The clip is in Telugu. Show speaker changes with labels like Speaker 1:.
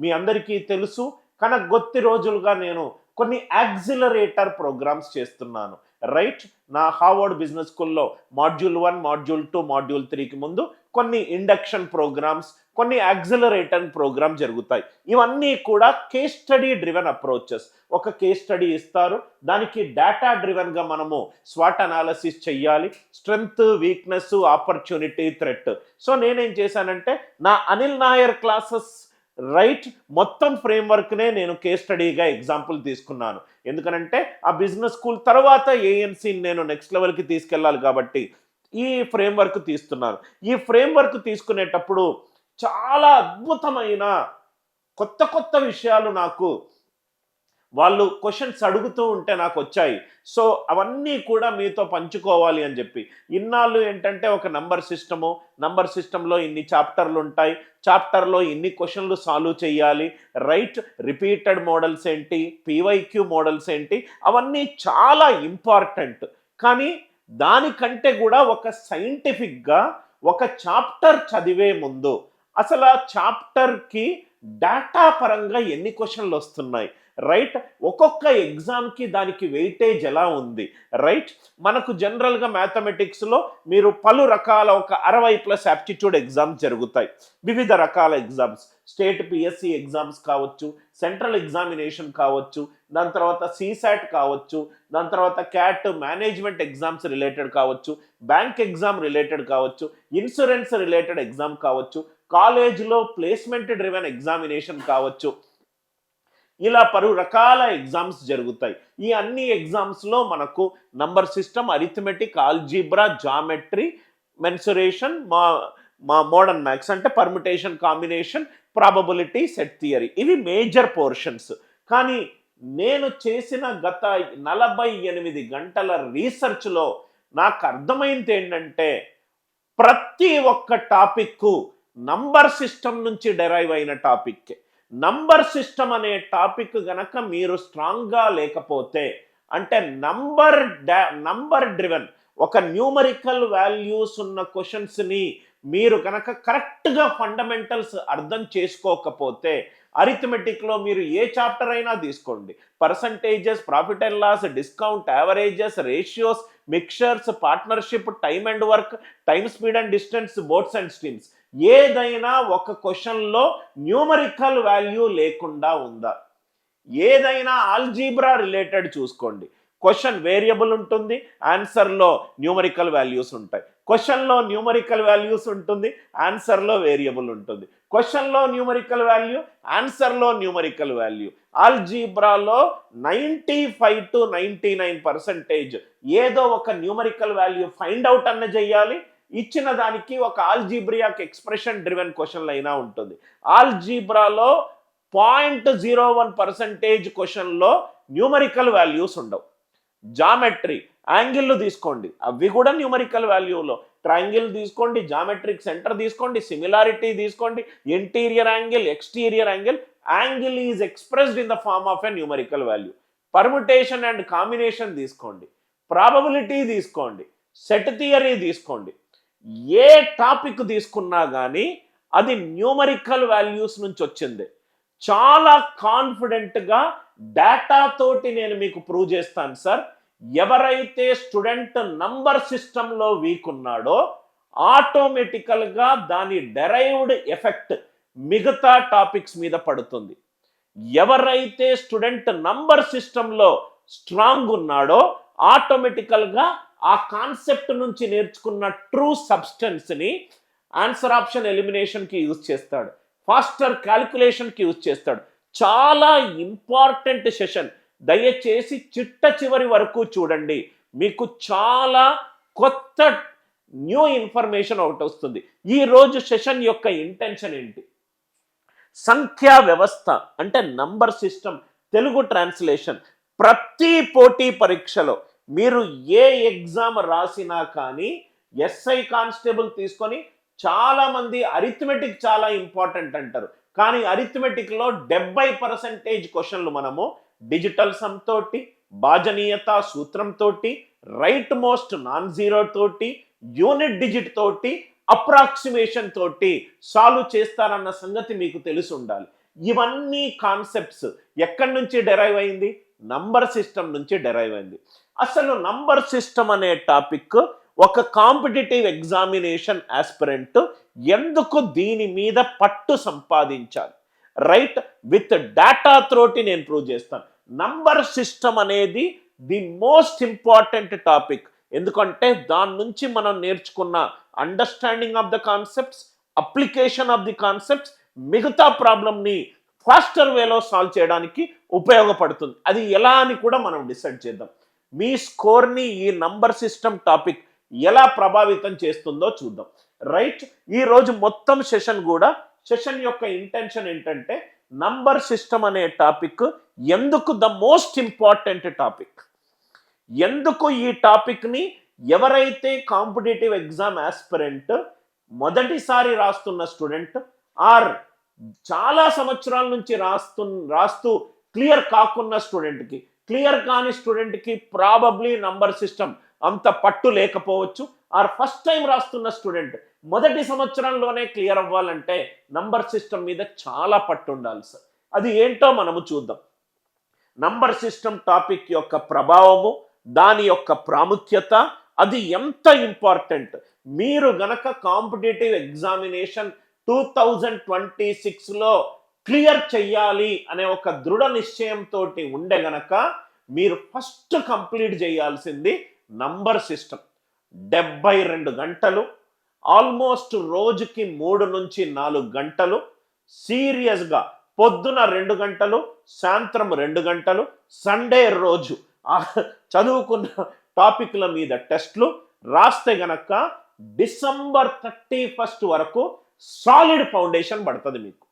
Speaker 1: మీ అందరికీ తెలుసు. కనుక గొత్తి రోజులుగా నేను కొన్ని యాక్సిలరేటర్ ప్రోగ్రామ్స్ చేస్తున్నాను. రైట్? నా హార్వర్డ్ బిజినెస్ స్కూల్లో module one module two module త్రీకి ముందు కొన్ని ఇండక్షన్ ప్రోగ్రామ్స్ కొన్ని యాక్సిలరేటర్ ప్రోగ్రామ్ జరుగుతాయి. ఇవన్నీ కూడా కేస్ స్టడీ డ్రివెన్ అప్రోచెస్ ఒక కేస్ స్టడీ ఇస్తారు. దానికి డేటా డ్రివెన్గా మనము స్వాట్ అనాలసిస్ చెయ్యాలి. Strength weakness opportunity threat so నేనేం చేశానంటే నా అనిల్ నాయర్ క్లాసెస్ రైట్ మొత్తం ఫ్రేమ్వర్క్నే నేను కేస్ స్టడీగా ఎగ్జాంపుల్ తీసుకున్నాను. ఎందుకనంటే ఆ బిజినెస్ స్కూల్ తర్వాత ఏఎన్సీని నేను నెక్స్ట్ లెవెల్కి తీసుకెళ్ళాలి కాబట్టి ఈ ఫ్రేమ్వర్క్ తీస్తున్నాను. ఈ ఫ్రేమ్వర్క్ తీసుకునేటప్పుడు చాలా అద్భుతమైన కొత్త కొత్త విషయాలు నాకు వాళ్ళు క్వశ్చన్స్ అడుగుతూ ఉంటే నాకు వచ్చాయి. సో అవన్నీ కూడా మీతో పంచుకోవాలి అని చెప్పి. ఇన్నాళ్ళు ఏంటంటే ఒక నంబర్ సిస్టము నంబర్ సిస్టంలో ఇన్ని చాప్టర్లు ఉంటాయి. చాప్టర్లో ఇన్ని క్వశ్చన్లు సాల్వ్ చేయాలి. రైట్ రిపీటెడ్ మోడల్స్ ఏంటి? పీవైక్యూ మోడల్స్ ఏంటి? అవన్నీ చాలా ఇంపార్టెంట్ కానీ దానికంటే కూడా ఒక సైంటిఫిక్గా ఒక చాప్టర్ చదివే ముందు అసలు ఆ చాప్టర్కి డేటా పరంగా ఎన్ని క్వశ్చన్లు వస్తున్నాయి? రైట్? ఒక్కొక్క ఎగ్జామ్కి దానికి వెయిటేజ్ ఎలా ఉంది? రైట్? మనకు జనరల్గా మ్యాథమెటిక్స్లో మీరు పలు రకాల ఒక అరవై ప్లస్ యాప్టిట్యూడ్ ఎగ్జామ్స్ జరుగుతాయి. వివిధ రకాల ఎగ్జామ్స్. స్టేట్ పిఎస్సి ఎగ్జామ్స్ కావచ్చు సెంట్రల్ ఎగ్జామినేషన్ కావచ్చు దాని తర్వాత సీసాట్ కావచ్చు దాని తర్వాత క్యాట్ మేనేజ్మెంట్ ఎగ్జామ్స్ రిలేటెడ్ కావచ్చు బ్యాంక్ ఎగ్జామ్ రిలేటెడ్ కావచ్చు ఇన్సూరెన్స్ రిలేటెడ్ ఎగ్జామ్ కావచ్చు కాలేజ్లో ప్లేస్మెంట్ డ్రివెన్ ఎగ్జామినేషన్ కావచ్చు. ఇలా పలు రకాల ఎగ్జామ్స్ జరుగుతాయి. ఈ అన్ని ఎగ్జామ్స్లో మనకు number system arithmetic algebra geometry mensuration మా మా మోడర్న్ మ్యాథ్స్ అంటే permutation combination probability set theory. ఇవి మేజర్ పోర్షన్స్. కానీ నేను చేసిన గత నలభై ఎనిమిది గంటల రీసెర్చ్లో నాకు అర్థమైంది ఏంటంటే ప్రతి ఒక్క టాపిక్కు నంబర్ సిస్టమ్ నుంచి డెరైవ్ అయిన టాపిక్కే. నంబర్ సిస్టమ్ అనే టాపిక్ గనక మీరు స్ట్రాంగ్గా లేకపోతే అంటే నంబర్ నంబర్ డ్రివెన్ ఒక న్యూమరికల్ వాల్యూస్ ఉన్న క్వశ్చన్స్ని మీరు కనుక కరెక్ట్గా ఫండమెంటల్స్ అర్థం చేసుకోకపోతే అరిథమెటిక్లో మీరు ఏ చాప్టర్ అయినా తీసుకోండి. Percentages profit and loss discount averages ratios mixtures partnership time and work time speed and distance boats and streams ఏదైనా ఒక క్వశ్చన్లో న్యూమరికల్ వాల్యూ లేకుండా ఉందా? ఏదైనా ఆల్జీబ్రా రిలేటెడ్ చూసుకోండి. క్వశ్చన్ వేరియబుల్ ఉంటుంది ఆన్సర్లో న్యూమరికల్ వాల్యూస్ ఉంటాయి. క్వశ్చన్లో న్యూమరికల్ వాల్యూస్ ఉంటుంది ఆన్సర్లో వేరియబుల్ ఉంటుంది. క్వశ్చన్లో న్యూమరికల్ వాల్యూ ఆన్సర్లో numerical value. ఆల్జీబ్రాలో ninety five to ninety nine percentage ఏదో ఒక న్యూమరికల్ వాల్యూ ఫైండ్ అవుట్ అన్న చెయ్యాలి ఇచ్చిన దానికి ఒక ఆల్జీబ్రియాక్ ఎక్స్ప్రెషన్ డ్రివెన్ క్వశ్చన్లు అయినా ఉంటుంది. ఆల్జీబ్రాలో పాయింట్ జీరో వన్ పర్సెంటేజ్ క్వశ్చన్లో న్యూమరికల్ వాల్యూస్ ఉండవు. జామెట్రీ యాంగిల్ తీసుకోండి. అవి కూడా న్యూమరికల్ వాల్యూలో. ట్రయాంగిల్ తీసుకోండి జామెట్రిక్ సెంటర్ తీసుకోండి సిమిలారిటీ తీసుకోండి interior angle exterior angle angle is expressed in the form of a numerical value. Permutation and combination తీసుకోండి. ప్రాబబిలిటీ తీసుకోండి. సెట్ థియరీ తీసుకోండి. ఏ టాపిక్ తీసుకున్నా కానీ అది న్యూమరికల్ వాల్యూస్ నుంచి వచ్చింది. చాలా కాన్ఫిడెంట్గా డేటా తోటి నేను మీకు ప్రూవ్ చేస్తాను సార్. ఎవరైతే స్టూడెంట్ నంబర్ సిస్టంలో వీక్ ఉన్నాడో ఆటోమేటికల్గా దాని డెరైవ్డ్ ఎఫెక్ట్ మిగతా టాపిక్స్ మీద పడుతుంది. ఎవరైతే స్టూడెంట్ నంబర్ సిస్టంలో స్ట్రాంగ్ ఉన్నాడో ఆటోమేటికల్గా ఆ కాన్సెప్ట్ నుంచి నేర్చుకున్న ట్రూ సబ్స్టెన్స్ని ఆన్సర్ ఆప్షన్ ఎలిమినేషన్కి యూజ్ చేస్తాడు. ఫాస్టర్ క్యాలిక్యులేషన్కి యూజ్ చేస్తాడు. చాలా ఇంపార్టెంట్ సెషన్. దయచేసి చిట్ట చివరి వరకు చూడండి. మీకు చాలా కొత్త న్యూ ఇన్ఫర్మేషన్ ఒకటి వస్తుంది. ఈ రోజు సెషన్ యొక్క ఇంటెన్షన్ ఏంటి? సంఖ్యా వ్యవస్థ అంటే నంబర్ సిస్టమ్ తెలుగు ట్రాన్స్లేషన్. ప్రతి పోటీ పరీక్షలో మీరు ఏ ఎగ్జామ్ రాసినా కానీ ఎస్ఐ కానిస్టేబుల్ తీసుకొని చాలామంది అరిథమెటిక్ చాలా ఇంపార్టెంట్ అంటారు. కానీ అరిథమెటిక్లో డెబ్బై పర్సెంటేజ్ క్వశ్చన్లు మనము డిజిటల్ సమ్ తోటి భాజనీయత సూత్రంతో రైట్ మోస్ట్ నాన్ జీరో తోటి యూనిట్ డిజిట్ తోటి అప్రాక్సిమేషన్ తోటి సాల్వ్ చేస్తారన్న సంగతి మీకు తెలిసి ఉండాలి. ఇవన్నీ కాన్సెప్ట్స్ ఎక్కడి నుంచి డెరైవ్ అయింది? నంబర్ సిస్టమ్ నుంచి డెరైవ్ అయింది. అసలు నంబర్ సిస్టమ్ అనే టాపిక్ ఒక కాంపిటేటివ్ ఎగ్జామినేషన్ ఆస్పిరెంట్ ఎందుకు దీని మీద పట్టు సంపాదించాలి? రైట్ విత్ డేటా త్రోటి నేను ప్రూవ్ చేస్తాను. నంబర్ సిస్టమ్ అనేది ది మోస్ట్ ఇంపార్టెంట్ టాపిక్ ఎందుకంటే దాని నుంచి మనం నేర్చుకున్న understanding of the concepts application of the concepts మిగతా ప్రాబ్లమ్ని ఫాస్టర్ వేలో సాల్వ్ చేయడానికి ఉపయోగపడుతుంది. అది ఎలా అని కూడా మనం డిసైడ్ చేద్దాం. మీ స్కోర్ని ఈ నంబర్ సిస్టమ్ టాపిక్ ఎలా ప్రభావితం చేస్తుందో చూద్దాం. రైట్ ఈరోజు మొత్తం సెషన్ కూడా సెషన్ యొక్క ఇంటెన్షన్ ఏంటంటే నంబర్ సిస్టమ్ అనే టాపిక్ ఎందుకు ద మోస్ట్ ఇంపార్టెంట్ టాపిక్ ఎందుకు ఈ టాపిక్ని ఎవరైతే కాంపిటేటివ్ ఎగ్జామ్ ఆస్పిరెంట్ మొదటిసారి రాస్తున్న స్టూడెంట్ ఆర్ చాలా సంవత్సరాల నుంచి రాస్తు రాస్తూ క్లియర్ కాకున్న స్టూడెంట్కి క్లియర్ కాని స్టూడెంట్కి ప్రాబబ్లీ నంబర్ సిస్టమ్ అంత పట్టు లేకపోవచ్చు. ఆర్ ఫస్ట్ టైం రాస్తున్న స్టూడెంట్ మొదటి సంవత్సరంలోనే క్లియర్ అవ్వాలంటే నంబర్ సిస్టమ్ మీద చాలా పట్టు ఉండాలి సార్. అది ఏంటో మనము చూద్దాం. నంబర్ సిస్టమ్ టాపిక్ యొక్క ప్రభావము దాని యొక్క ప్రాముఖ్యత అది ఎంత ఇంపార్టెంట్ మీరు గనక competitive examination two thousand twenty సిక్స్లో క్లియర్ చెయ్యాలి అనే ఒక దృఢ నిశ్చయంతో ఉండే గనక మీరు ఫస్ట్ కంప్లీట్ చేయాల్సింది నంబర్ సిస్టమ్. డెబ్బై రెండు గంటలు ఆల్మోస్ట్ రోజుకి మూడు నుంచి నాలుగు గంటలు సీరియస్గా పొద్దున రెండు గంటలు సాయంత్రం రెండు గంటలు సండే రోజు చదువుకున్న టాపిక్ల మీద టెస్ట్లు రాస్తే గనక డిసెంబర్ థర్టీ ఫస్ట్ వరకు సాలిడ్ ఫౌండేషన్ పడుతుంది మీకు.